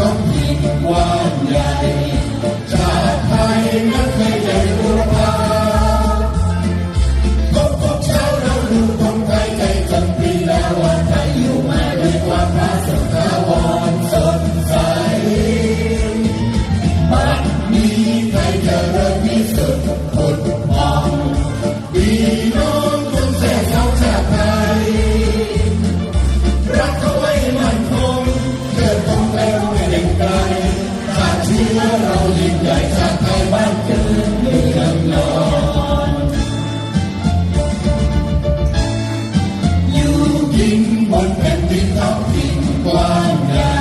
không nhìn นแผ่นดินทำทิ้งกว้างใหญ่